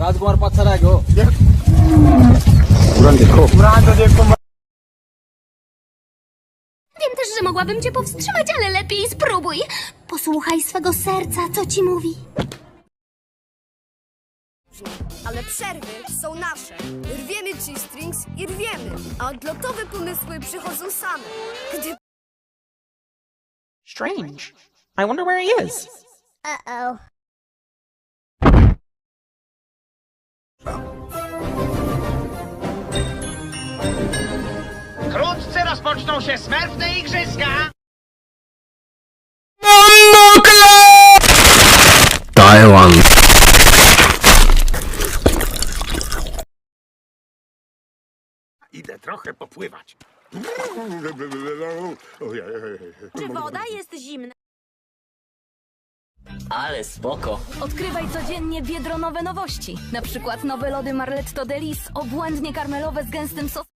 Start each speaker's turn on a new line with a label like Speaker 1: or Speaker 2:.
Speaker 1: राजकुमार पाचारागो
Speaker 2: Wiem też, że mogłabym cię powstrzymać, ale lepiej spróbuj. Posłuchaj swego serca, co ci mówi.
Speaker 3: Ale przerwy są nasze. Rwiemy G-strings i rwiemy, a odlotowe pomysły przychodzą same. Gdy
Speaker 4: Strange. I wonder where he is.
Speaker 2: Uh-oh.
Speaker 5: Rozpoczną się smerfne igrzyska!
Speaker 6: Taiwan.
Speaker 5: Idę trochę popływać.
Speaker 3: czy woda jest zimna?
Speaker 7: Ale spoko.
Speaker 8: Odkrywaj codziennie biedronowe nowości. Na przykład nowe lody Marletto Delis, obłędnie karmelowe z gęstym sosem.